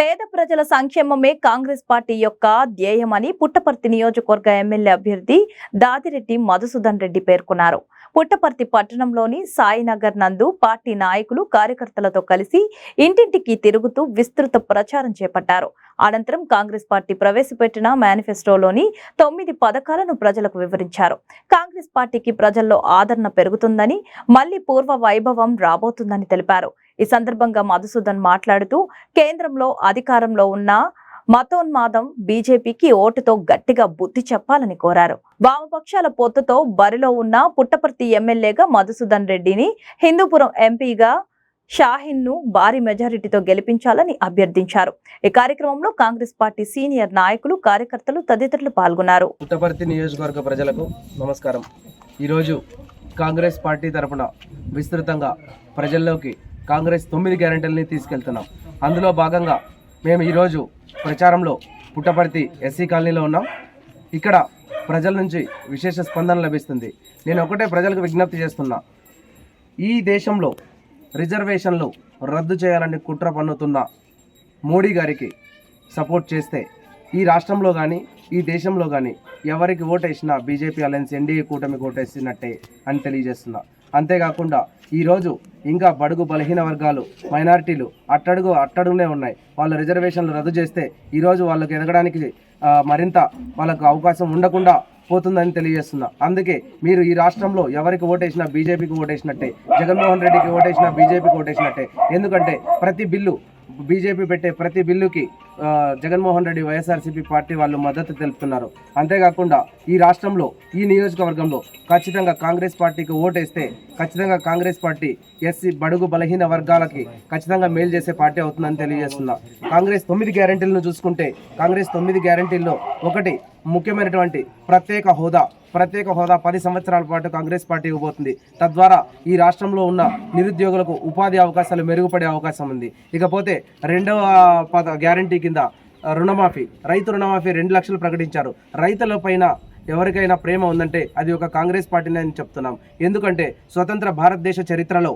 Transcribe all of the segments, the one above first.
పేద ప్రజల సంక్షేమమే కాంగ్రెస్ పార్టీ యొక్క ధ్యేయమని పుట్టపర్తి నియోజకవర్గ ఎమ్మెల్యే అభ్యర్థి దాదిరెడ్డి మధుసూదన్ రెడ్డి పేర్కొన్నారు. పుట్టపర్తి పట్టణంలోని సాయినగర్ నందు పార్టీ నాయకులు కార్యకర్తలతో కలిసి ఇంటింటికి తిరుగుతూ విస్తృత ప్రచారం చేపట్టారు. అనంతరం కాంగ్రెస్ పార్టీ ప్రవేశపెట్టిన మేనిఫెస్టోలోని తొమ్మిది పథకాలను ప్రజలకు వివరించారు. కాంగ్రెస్ పార్టీకి ప్రజల్లో ఆదరణ పెరుగుతుందని మళ్ళీ పూర్వ వైభవం రాబోతుందని తెలిపారు. ఈ సందర్భంగా మధుసూదన్ మాట్లాడుతూ కేంద్రంలో అధికారంలో ఉన్న మతోన్మాదం బీజేపీకి ఓటుతో గట్టిగా బుద్ధి చెప్పాలని కోరారు. వామపక్షాల పొత్తుతో బరిలో ఉన్న పుట్టపర్తి ఎమ్మెల్యేగా మధుసూదన్ రెడ్డిని హిందూపురం ఎంపీగా షాహిన్ను భారీ మెజారిటీతో గెలిపించాలని అభ్యర్థించారు. ఈ కార్యక్రమంలో కాంగ్రెస్ పార్టీ సీనియర్ నాయకులు కార్యకర్తలు తదితరులు పాల్గొన్నారు. పుట్టపర్తి నియోజకవర్గ ప్రజలకు నమస్కారం. ఈరోజు కాంగ్రెస్ పార్టీ తరఫున విస్తృతంగా ప్రజల్లోకి కాంగ్రెస్ తొమ్మిది గ్యారెంటీలని తీసుకెళ్తున్నాం. అందులో భాగంగా మేము ఈరోజు ప్రచారంలో పుట్టపర్తి ఎస్సీ కాలనీలో ఉన్నాం. ఇక్కడ ప్రజల నుంచి విశేష స్పందన లభిస్తుంది. నేను ఒకటే ప్రజలకు విజ్ఞప్తి చేస్తున్నా. ఈ దేశంలో రిజర్వేషన్లు రద్దు చేయాలని కుట్ర పన్నుతున్న మోడీ గారికి సపోర్ట్ చేస్తే ఈ రాష్ట్రంలో కానీ ఈ దేశంలో కానీ ఎవరికి ఓటేసినా బీజేపీ అలయన్స్ ఎన్డీఏ కూటమికి ఓటేసినట్టే అని తెలియజేస్తున్నా. అంతేకాకుండా ఈరోజు ఇంకా బడుగు బలహీన వర్గాలు మైనారిటీలు అట్టడుగు అట్టడుగునే ఉన్నాయి. వాళ్ళ రిజర్వేషన్లు రద్దు చేస్తే ఈరోజు వాళ్ళకి ఎదగడానికి మరింత వాళ్ళకు అవకాశం ఉండకుండా పోతుందని తెలియజేస్తున్నా. అందుకే మీరు ఈ రాష్ట్రంలో ఎవరికి ఓటేసినా బీజేపీకి ఓటేసినట్టే జగన్మోహన్ రెడ్డికి ఓటేసినా బీజేపీకి ఓటేసినట్టే. ఎందుకంటే ప్రతి బిల్లు బీజేపీ పెట్టే ప్రతి బిల్లుకి జగన్మోహన్ రెడ్డి వైఎస్ఆర్సీపీ పార్టీ వాళ్ళు మద్దతు తెలుపుతున్నారు. అంతేకాకుండా ఈ రాష్ట్రంలో ఈ నియోజకవర్గంలో ఖచ్చితంగా కాంగ్రెస్ పార్టీకి ఓటేస్తే ఖచ్చితంగా కాంగ్రెస్ పార్టీ ఎస్సీ బడుగు బలహీన వర్గాలకి ఖచ్చితంగా మేలు చేసే పార్టీ అవుతుందని తెలియజేస్తున్నా. కాంగ్రెస్ తొమ్మిది గ్యారెంటీలను చూసుకుంటే కాంగ్రెస్ తొమ్మిది గ్యారెంటీల్లో ఒకటి ముఖ్యమైనటువంటి ప్రత్యేక హోదా ప్రత్యేక హోదా పది సంవత్సరాల పాటు కాంగ్రెస్ పార్టీ ఇవ్వబోతుంది. తద్వారా ఈ రాష్ట్రంలో ఉన్న నిరుద్యోగులకు ఉపాధి అవకాశాలు మెరుగుపడే అవకాశం ఉంది. ఇకపోతే రెండవ పద గ్యారంటీ కింద రుణమాఫీ రైతు రుణమాఫీ రెండు లక్షలు ప్రకటించారు. రైతుల పైన ఎవరికైనా ప్రేమ ఉందంటే అది ఒక కాంగ్రెస్ పార్టీనే అని చెప్తున్నాం. ఎందుకంటే స్వతంత్ర భారతదేశ చరిత్రలో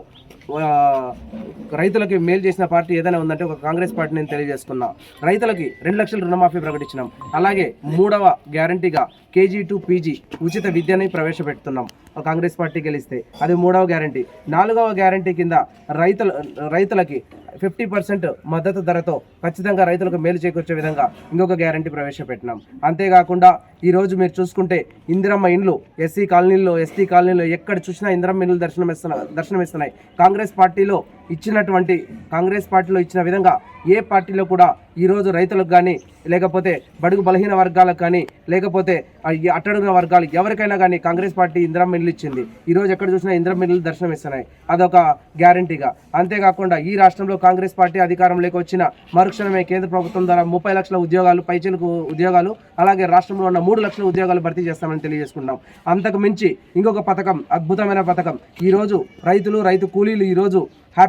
రైతులకి మేలు చేసిన పార్టీ ఏదైనా ఉందంటే ఒక కాంగ్రెస్ పార్టీ నేను తెలియజేస్తున్నా రైతులకి రెండు లక్షల రుణమాఫీ ప్రకటించినాం. అలాగే మూడవ గ్యారంటీగా కేజీ టు పీజీ ఉచిత విద్యని ప్రవేశపెడుతున్నాం. కాంగ్రెస్ పార్టీ గెలిస్తే అది మూడవ గ్యారంటీ. నాలుగవ గ్యారంటీ కింద రైతుల రైతులకి ఫిఫ్టీ పర్సెంట్ మద్దతు ధరతో ఖచ్చితంగా రైతులకు మేలు చేకూర్చే విధంగా ఇంకొక గ్యారంటీ ప్రవేశపెట్టినాం. అంతేకాకుండా ఈరోజు మీరు చూసుకుంటే ఇందిరమ్మ ఇండ్లు ఎస్సీ కాలనీల్లో ఎస్టీ కాలనీలో ఎక్కడ చూసినా ఇందిరమ్మ ఇండ్లు దర్శనం దర్శనమిస్తున్నాయి. కాంగ్రెస్ పార్టీలో ఇచ్చినటువంటి కాంగ్రెస్ పార్టీలో ఇచ్చిన విధంగా ఏ పార్టీలో కూడా ఈరోజు రైతులకు కానీ లేకపోతే బడుగు బలహీన వర్గాలకు కానీ లేకపోతే ఈ అట్టడుగున వర్గాలు ఎవరికైనా కానీ కాంగ్రెస్ పార్టీ ఇందిరమ్మ మిల్లు ఇచ్చింది. ఈరోజు ఎక్కడ చూసినా ఇందిరమ్మ ఇల్లు దర్శనమిస్తున్నాయి అదొక గ్యారంటీగా. అంతేకాకుండా ఈ రాష్ట్రంలో కాంగ్రెస్ పార్టీ అధికారంలోకి వచ్చిన మరుక్షణమే కేంద్ర ప్రభుత్వం ద్వారా ముప్పై లక్షల ఉద్యోగాలు పైచలకు ఉద్యోగాలు అలాగే రాష్ట్రంలో ఉన్న మూడు లక్షల ఉద్యోగాలు భర్తీ చేస్తామని తెలియజేసుకుంటాం అంతకు మించి ఇంకొక పథకం అద్భుతమైన పథకం. ఈరోజు రైతులు రైతు కూలీలు ఈరోజు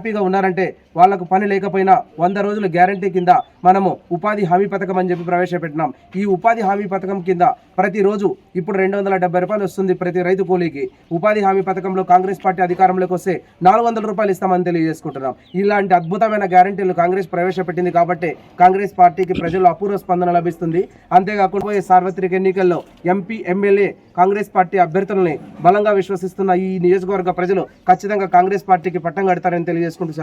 హ్యాపీగా ఉన్నారంటే వాళ్ళకు పని లేకపోయినా వంద రోజుల గ్యారంటీ కింద మనము ఉపాధి హామీ పథకం అని చెప్పి ప్రవేశపెట్టినాం. ఈ ఉపాధి హామీ పథకం కింద ప్రతిరోజు ఇప్పుడు రెండు వందల డెబ్బై రూపాయలు వస్తుంది ప్రతి రైతు కూలీకి. ఉపాధి హామీ పథకంలో కాంగ్రెస్ పార్టీ అధికారంలోకి వస్తే నాలుగు వందల రూపాయలు ఇస్తామని తెలియజేసుకుంటున్నాం. ఇలాంటి అద్భుతమైన గ్యారంటీలు కాంగ్రెస్ ప్రవేశపెట్టింది కాబట్టి కాంగ్రెస్ పార్టీకి ప్రజల్లో అపూర్వ స్పందన లభిస్తుంది. అంతేకాకుండా పోయే సార్వత్రిక ఎన్నికల్లో ఎంపీ ఎమ్మెల్యే కాంగ్రెస్ పార్టీ అభ్యర్థులని బలంగా విశ్వసిస్తున్న ఈ నియోజకవర్గ ప్రజలు ఖచ్చితంగా కాంగ్రెస్ పార్టీకి పట్టం కడతారని తెలియజేసుకుంటూ